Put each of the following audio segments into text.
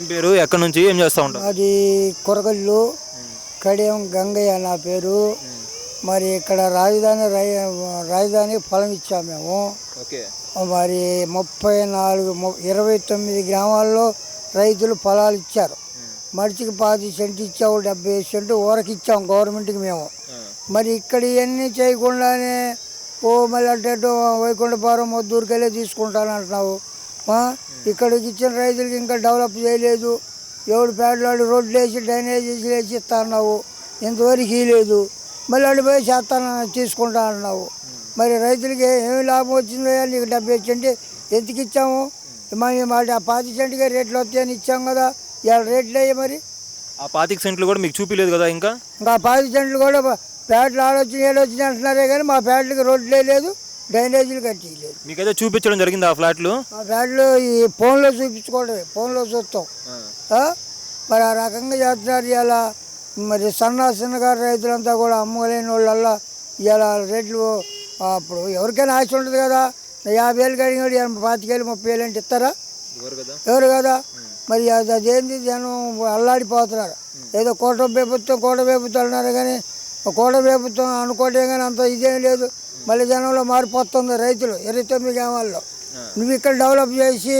పేరు? ఎక్కడి నుంచి? ఏం చేస్తూ ఉంటావు? అది కొరగల్లు. కడియం గంగయ్య నా పేరు. మరి ఇక్కడ రాజధాని రాజధాని పొలం ఇచ్చాము మేము. మరి ముప్పై నాలుగు ఇరవై తొమ్మిది గ్రామాల్లో రైతులు పొలాలు ఇచ్చారు. మడిచికి పాతి సెంటు ఇచ్చాము డెబ్బై సెంటు ఊరకి ఇచ్చాం గవర్నమెంట్కి మేము. మరి ఇక్కడ ఇవన్నీ చేయకుండానే ఓ మళ్ళీ అటు వైకుంఠపురం మొద్దూరుకెళ్ళే తీసుకుంటాను అంటున్నావు? ఇక్కడికి ఇచ్చిన రైతులకి ఇంకా డెవలప్ చేయలేదు. ఎవడు పేడలాడు రోడ్లు వేసి డ్రైనేజీస్ వేసి ఇస్తా అన్నావు ఇంతవరకు ఇవ్వలేదు మళ్ళీ అటు పోయి చేస్తాను తీసుకుంటా అన్నావు. మరి రైతులకి ఏమి లాభం వచ్చిందో నీకు డెబ్బై సెంటు ఎందుకు ఇచ్చాము? మరి ఆ పాతి సెంటుగా రేట్లు వస్తాయని ఇచ్చాం కదా. ఇవాళ రేట్లు అయ్యి మరి? ఆ పాతిక సెంట్లు కూడా మీకు చూపిలేదు కదా ఇంకా? ఇంకా పాతి సెంట్లు కూడా పేటలు ఆడొచ్చి ఏడొచ్చి అంటున్నారే కానీ మా పేటలకు రోడ్లే లేదు డ్రైనేజీలు కట్టిలేదు మీకైతే చూపించడం జరిగింది ఆ ఫ్లాట్లు? మా పేటలు ఈ ఫోన్లో చూపించుకోవడమే ఫోన్లో చూస్తాం. ఆ? మరి ఆ రకంగా చేస్తున్నారు ఇలా మరి సన్న చిన్నగారు రైతులంతా కూడా అమ్మలేని వాళ్ళల్లా ఇలా రేట్లు ఆ, అప్పుడు ఎవరికైనా ఆశ ఉంటుంది కదా. యాభై వేలు ఎనభై పాతికేళ్ళు ముప్పై వేలు అంటే ఇస్తారా? ఎవరు కదా? మరి అది అదేంది? జనం అల్లాడిపోతున్నారు. ఏదో కోట ప్రభుత్వం కోట ప్రభుత్వం అన్నారు కానీ కోట ప్రభుత్వం అనుకోవటం కానీ అంత ఇదేం లేదు. మళ్ళీ జనంలో మారిపోతుంది రైతులు ఇరవై తొమ్మిది గ్రామాల్లో. నువ్వు ఇక్కడ డెవలప్ చేసి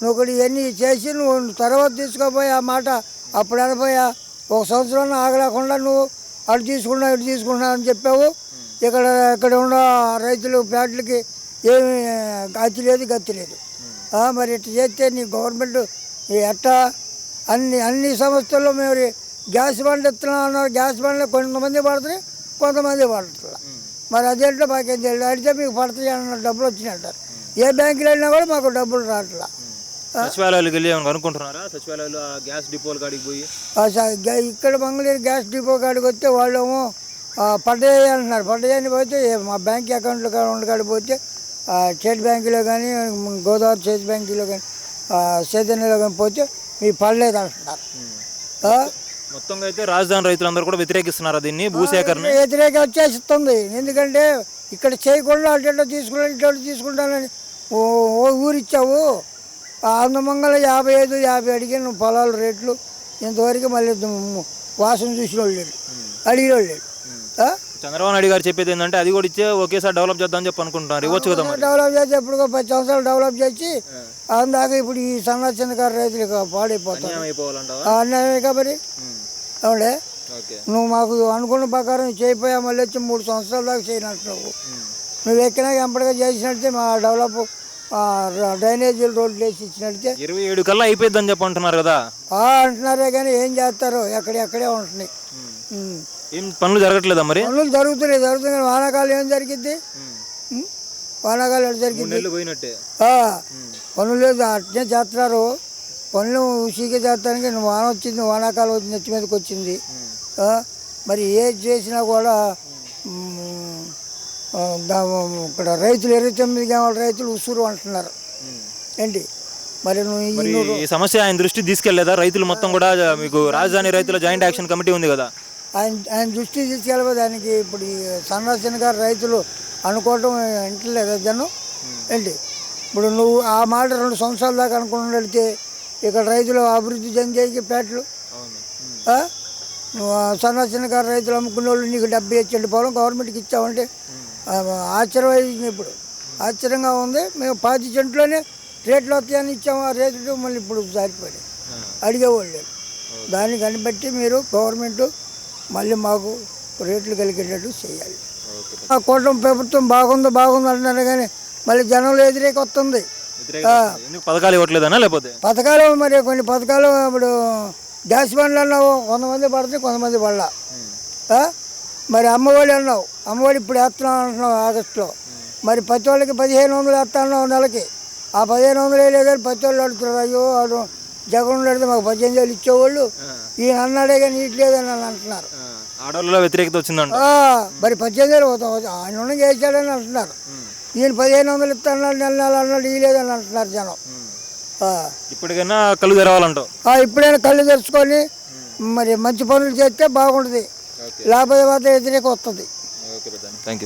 నువ్వు ఇక్కడ ఇవన్నీ చేసి నువ్వు తర్వాత తీసుకోపోయి ఆ మాట అప్పుడు అనపోయా ఒక సంవత్సరం ఆగలేకుండా నువ్వు అటు తీసుకున్నా ఇటు తీసుకున్నా అని చెప్పావు. ఇక్కడ ఇక్కడ ఉన్న రైతులు ప్లాట్లకి ఏమి గతి లేదు గతి లేదు. మరి ఇట్లా చేస్తే నీ గవర్నమెంట్ ఎట్టా? అన్ని అన్ని సంస్థల్లో మేము గ్యాస్ బండ్లు ఇస్తున్నాం అన్నారు. గ్యాస్ బండ్లు కొంతమంది పడుతున్నాయి కొంతమంది పడుతున్నారు మరి అదేంటో మాకేం తెలియదు అడిగితే మీకు పడతాయి అన్న డబ్బులు వచ్చినాయి అంటారు ఏ బ్యాంకులో వెళ్ళినా కూడా మాకు డబ్బులు రావట్లా. సచివాలయాలకు వెళ్ళి ఏమైనా అనుకుంటున్నారా సచివాలయాలు ఆ గ్యాస్ డిపోల కాడికి పోయి? ఇక్కడ మంగళూరు గ్యాస్ డిపో కాడికి వస్తే వాళ్ళేమో ఆ, పడ్డాయి అంటున్నారు. పడ్డాయని పోతే మా బ్యాంక్ అకౌంట్లో ఉండి కాడికి పోతే స్టేట్ బ్యాంకులో కానీ గోదావరి స్టేట్ బ్యాంకులో కానీ చైతన్యలో కానీ పోతే మీ పడలేదు అంటున్నారు? మొత్తంగా అయితే రాజధాని రైతులందరూ కూడా వ్యతిరేకిస్తున్నారు దీన్ని? భూసేకరణ వ్యతిరేక వచ్చేస్తుంది. ఎందుకంటే ఇక్కడ చేయకుండా అటు ఇటు అటు తీసుకుంటానని ఓ ఓ ఊరు ఇచ్చావు అందమంగళ యాభై ఐదు యాభై అడిగి నువ్వు పొలాల రేట్లు ఇంతవరకు మళ్ళీ వాసన చూసిన వాళ్ళు లేడు అడిగిన వాళ్ళు లేడు? చంద్రబాబు నాయుడు గారు చెప్పేది ఏంటంటే అది కూడా ఇచ్చే ఒకేసారి డెవలప్ చేద్దామని చెప్పి అనుకుంటున్నారు. ఇవ్వచ్చు కదా డెవలప్ చేసి ఎప్పుడు పది సంవత్సరాలు డెవలప్ చేసి అందాక ఇప్పుడు ఈ సన్న చిన్నకారు రైతులకు పాడైపోతారు. అన్యాయం కాబట్టి అవునే నువ్వు మాకు అనుకున్న ప్రకారం చేయిపోయా మళ్ళీ వచ్చి మూడు సంవత్సరాల దాకా చేయనట్టున్నావు. నువ్వు ఎక్కినాక ఎంపటిగా చేసినట్టే మా డెవలప్ డ్రైనేజీలు రోడ్లు వేసి ఇచ్చినట్టే. ఇరవై ఏడు కల్లా అయిపోద్దని చెప్పి అంటున్నారు కదా? ఆ అంటున్నారే కానీ ఏం చేస్తారో ఎక్కడెక్కడే ఉంటున్నాయి. ఏం పనులు జరగట్లేదా మరి? పనులు జరుగుతున్నాయి జరుగుతున్నాయి. వానాకాలం ఏం జరిగింది? వానాకాలం జరిగింది పోయినట్టే. పనులు అట్నే చేస్తున్నారు పనులు ఉసిగా చేస్తానికి వాన వచ్చింది వానాకాలం వచ్చి నెత్తి మీదకి వచ్చింది. మరి ఏది చేసినా కూడా ఇక్కడ రైతులు ఇరవై తొమ్మిది గ్రామాల రైతులు ఉసురు అంటున్నారు. ఏంటి? మరి నువ్వు ఈ సమస్య ఆయన దృష్టి తీసుకెళ్ళేదా? రైతులు మొత్తం కూడా మీకు రాజధాని రైతుల జాయింట్ యాక్షన్ కమిటీ ఉంది కదా. ఆయన ఆయన దృష్టి తీసుకెళ్ళబోదు. దానికి ఇప్పుడు ఈ సన్నాసిన గారు రైతులు అనుకోవటం వింటలేదా జనం? ఏంటి? ఇప్పుడు నువ్వు ఆ మాట రెండు సంవత్సరాల దాకా అనుకుని వెళితే ఇక్కడ రైతులు అభివృద్ధి చెందేకి పేటలు? నువ్వు ఆ సన్నాసిన గారు రైతులు అమ్ముకునే వాళ్ళు నీకు డెబ్బై ఇచ్చండి పొలం గవర్నమెంట్కి ఇచ్చావంటే ఆ, ఆశ్చర్యం అయింది ఇప్పుడు. ఆశ్చర్యంగా ఉంది. మేము పాతి చెంట్లోనే రేట్లు వస్తాయని ఇచ్చాము. ఆ రేట్లు మళ్ళీ ఇప్పుడు జారిపోయాయి అడిగేవాళ్ళు. దాన్ని కనిపెట్టి మీరు గవర్నమెంట్ మళ్ళీ మాకు రేట్లు కలిగేటట్టు చేయాలి. ఆ కూటమి ప్రభుత్వం బాగుంది బాగుంది అంటున్నారు కానీ మళ్ళీ జనంలో వ్యతిరేక వస్తుంది. ఎందుకు పథకాలు ఇవ్వట్లేదనా లేకపోతే? పథకాలు మరి కొన్ని పథకాలు ఇప్పుడు గ్యాస్ బండ్లు అన్నావు కొంతమంది పడుతుంది కొంతమంది పడలా? మరి అమ్మఒడి అన్నావు అమ్మఒడి ఇప్పుడు వేస్తున్నావు అంటున్నావు ఆగస్టులో. మరి ప్రతి వాళ్ళకి పదిహేను వందలు వేస్తున్నావు నెలకి. ఆ పదిహేను వందలు వేయలేదని ప్రతి వాళ్ళు అడుగుతున్నారు అయ్యో వాడు జగన్ పెడితే మాకు పద్దెనిమిది వేలు ఇచ్చేవాళ్ళు ఈయన అన్నాడే కానీ ఇట్లేదని అని అంటున్నారు. ఆడవాళ్ళలో వ్యతిరేకత వచ్చిందంట. మరి పద్దెనిమిది వేలు పోతాం ఆయన ఉండగా వేసాడని అంటున్నారు. ఈయన పదిహేను వందలు ఇస్తాడు నెల నెల అన్నాడు ఇవ్వలేదని అంటున్నారు జనం. ఇప్పటికైనా కళ్ళు తెరవాలంటావు ఇప్పుడైనా కళ్ళు తెరుచుకొని మరి మంచి పనులు చేస్తే బాగుంటుంది. లేకపోతే వ్యతిరేకం వస్తుంది. Thank you